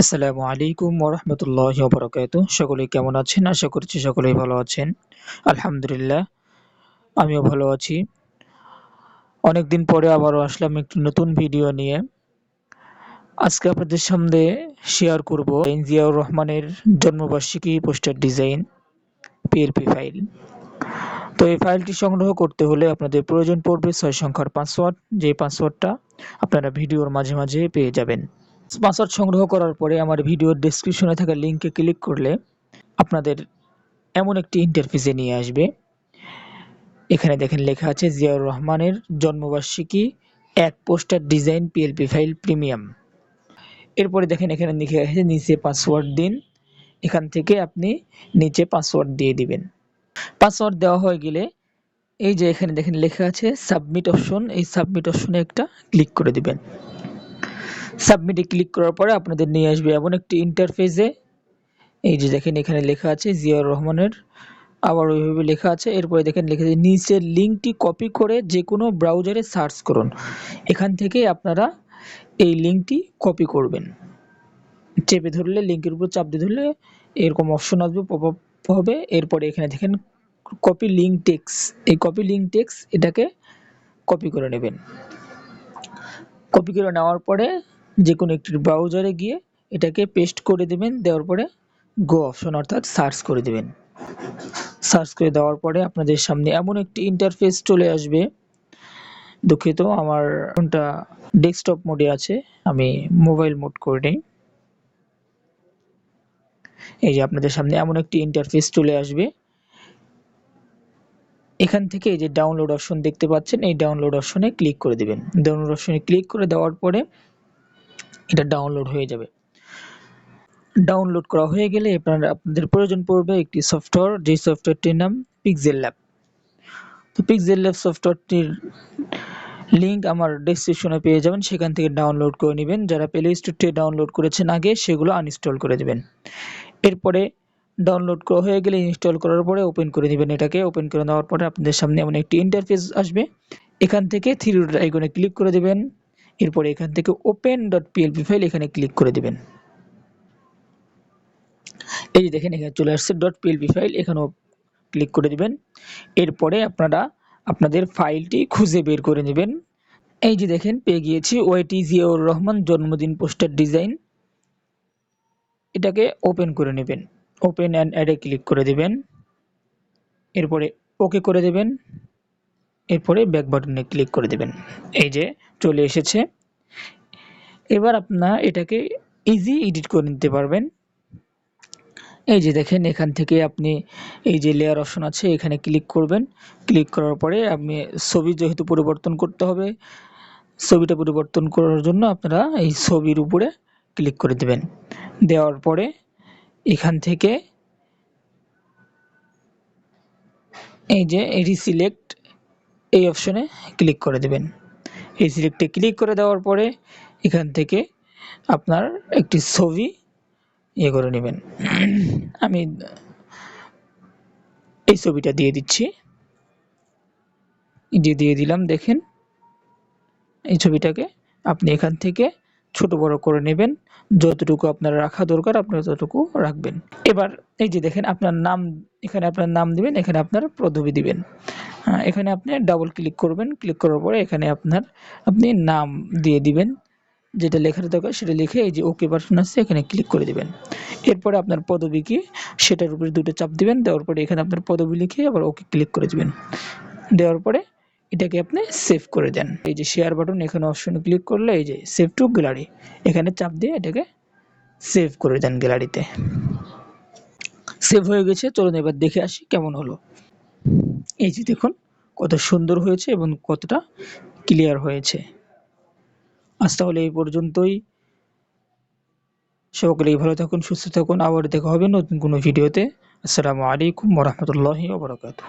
আসসালামু আলাইকুম ওরহমতুল্লাহ বরকাত সকলে কেমন আছেন? আশা করছি সকলেই ভালো আছেন। আলহামদুলিল্লাহ, আমিও ভালো আছি। অনেকদিন পরে আবারও আসলাম একটি নতুন ভিডিও নিয়ে। আজকে আপনাদের সামনে শেয়ার করব জিয়াউর রহমানের জন্মবার্ষিকী পোস্টার ডিজাইন পিএলপি ফাইল তো এই ফাইলটি সংগ্রহ করতে হলে আপনাদের প্রয়োজন পড়বে ছয় সংখ্যার পাসওয়ার্ড যে পাসওয়ার্ডটা আপনারা ভিডিওর মাঝে মাঝে পেয়ে যাবেন। পাসওয়ার্ড সংগ্রহ করার পরে আমার ভিডিওর ডেসক্রিপশনে থাকা লিঙ্কে ক্লিক করলে আপনাদের এমন একটি ইন্টারফেসে নিয়ে আসবে। এখানে দেখেন লেখা আছে, জিয়াউর রহমানের জন্মবার্ষিকী, এক poster design PLP file premium এরপরে দেখেন এখানে লিখে আছে, নিচে পাসওয়ার্ড দিন। এখান থেকে আপনি নিচে পাসওয়ার্ড দিয়ে দিবেন। পাসওয়ার্ড দেওয়া হয়ে গেলে এই যে এখানে দেখেন লেখা আছে সাবমিট অপশন এই সাবমিট অপশনে একটা ক্লিক করে দিবেন। সাবমিটে ক্লিক করার পরে আপনাদের নিয়ে আসবে এমন একটি ইন্টারফেসে এই যে দেখেন এখানে লেখা আছে জিয়াউর রহমানের। আবার ওইভাবে লেখা আছে, এরপরে দেখেন লেখা আছে, নিচের লিঙ্কটি কপি করে যে কোনো ব্রাউজারে সার্চ করুন। এখান থেকে আপনারা এই লিঙ্কটি কপি করবেন। চেপে ধরলে লিঙ্কের উপর চাপ দিয়ে ধরলে এরকম অপশন আসবে পপ আপ হবে। এরপরে এখানে দেখেন কপি লিঙ্ক টেক্স এই কপি লিঙ্ক টেক্স এটাকে কপি করে নেবেন। কপি করে নেওয়ার পরে যে কোনো একটি ব্রাউজারে গিয়ে এটাকে পেস্ট করে দেবেন, দেওয়ার পরে গো অপশন অর্থাৎ সার্চ করে দেবেন। সার্চ করে দেওয়ার পরে আপনাদের সামনে এমন একটি ইন্টারফেস চলে আসবে। দুঃখিত, আমার ফোনটা ডেস্কটপ মোডে আছে, আমি মোবাইল মোড করে নিই। এই যে আপনাদের সামনে এমন একটি ইন্টারফেস চলে আসবে। এখান থেকে এই যে ডাউনলোড অপশন দেখতে পাচ্ছেন, এই ডাউনলোড অপশনে ক্লিক করে দিবেন। ডাউনলোড অপশনে ক্লিক করে দেওয়ার পরে এটা ডাউনলোড হয়ে যাবে। ডাউনলোড করা হয়ে গেলে আপনার, আপনাদের প্রয়োজন পড়বে একটি সফটওয়্যার যে সফটওয়্যারটির নাম পিক্সেল ল্যাব তো পিক্সেল ল্যাব সফটওয়্যারটির লিঙ্ক আমার ডেসক্রিপশনে পেয়ে যাবেন, সেখান থেকে ডাউনলোড করে নেবেন। যারা প্লে স্টোর থেকে ডাউনলোড করেছেন আগে, সেগুলো আনইনস্টল করে দেবেন। এরপরে ডাউনলোড করা হয়ে গেলে ইনস্টল করার পরে ওপেন করে দিবেন এটাকে। ওপেন করে দেওয়ার পরে আপনাদের সামনে এমন একটি ইন্টারফেস আসবে। এখান থেকে থ্রি আইকনে ক্লিক করে দেবেন। এরপরে এখান থেকে ওপেন ডট পিএলপি ফাইল এখানে ক্লিক করে দিবেন। এই যে দেখেন, এখানে চলে আসছে. ডট পিএলপি ফাইল এখানেও ক্লিক করে দিবেন। এরপরে আপনারা আপনাদের ফাইলটি খুঁজে বের করে নেবেন। এই যে দেখেন, পেয়ে গিয়েছি ওয়াইটি জিয়াউর রহমান জন্মদিন পোস্টার ডিজাইন। এটাকে ওপেন করে নেবেন। ওপেন অ্যান্ড অ্যাডে ক্লিক করে দেবেন। এরপরে ওকে করে দেবেন। এরপরে ব্যাক বাটনে ক্লিক করে দেবেন। এই যে চলে এসেছে। এবার আপনার এটাকে ইজি এডিট করে নিতে পারবেন। এই যে দেখেন, এখান থেকে আপনি এই যে লেয়ার অপশন আছে, এখানে ক্লিক করবেন। ক্লিক করার পরে আপনি ছবি যেহেতু পরিবর্তন করতে হবে, ছবিটা পরিবর্তন করার জন্য আপনারা এই ছবির উপরে ক্লিক করে দেবেন। দেওয়ার পরে এখান থেকে এই যে এটি সিলেক্ট এই অপশনে ক্লিক করে দেবেন। এই সিলেক্টে ক্লিক করে দেওয়ার পরে এখান থেকে আপনার একটি ছবি ইয়ে করে নেবেন। আমি এই ছবিটা দিয়ে দিচ্ছি। যে দিয়ে দিলাম, দেখেন। এই ছবিটাকে আপনি এখান থেকে ছোট বড় করে নেবেন। যতটুকু আপনার রাখা দরকার, আপনি ততটুকু রাখবেন। এবার এই যে দেখেন, আপনার নাম, এখানে আপনার নাম দিবেন, এখানে আপনার পদবি দিবেন। এখানে আপনি ডাবল ক্লিক করবেন। ক্লিক করার পরে এখানে আপনার আপনি নাম দিয়ে দিবেন। যেটা লেখার দরকার সেটা লিখে এই যে ওকে বাটন আছে, এখানে ক্লিক করে দিবেন। এরপরে আপনার পদবি কি, সেটার উপরে দুটো চাপ দিবেন। দেওয়ার পরে এখানে আপনার পদবি লিখে আবার ওকে ক্লিক করে দিবেন। দেওয়ার পরে এটাকে আপনি সেভ করে দেন। এই যে শেয়ার বাটন এখানে অপশনে ক্লিক করলে এই যে সেভ টু গ্যালারি এখানে চাপ দিয়ে এটাকে সেভ করে দেন গ্যালারিতে সেভ হয়ে গেছে, চলুন এবার দেখে আসি কেমন হলো। এই যে দেখুন, কত সুন্দর হয়েছে এবং কতটা ক্লিয়ার হয়েছে। আজ তাহলে এই পর্যন্তই। সকলেই ভালো থাকুন, সুস্থ থাকুন। আবার দেখা হবে নতুন কোনো ভিডিওতে। আসসালামু আলাইকুম ওরহমতুল্লাহি ওবরাকাতুহ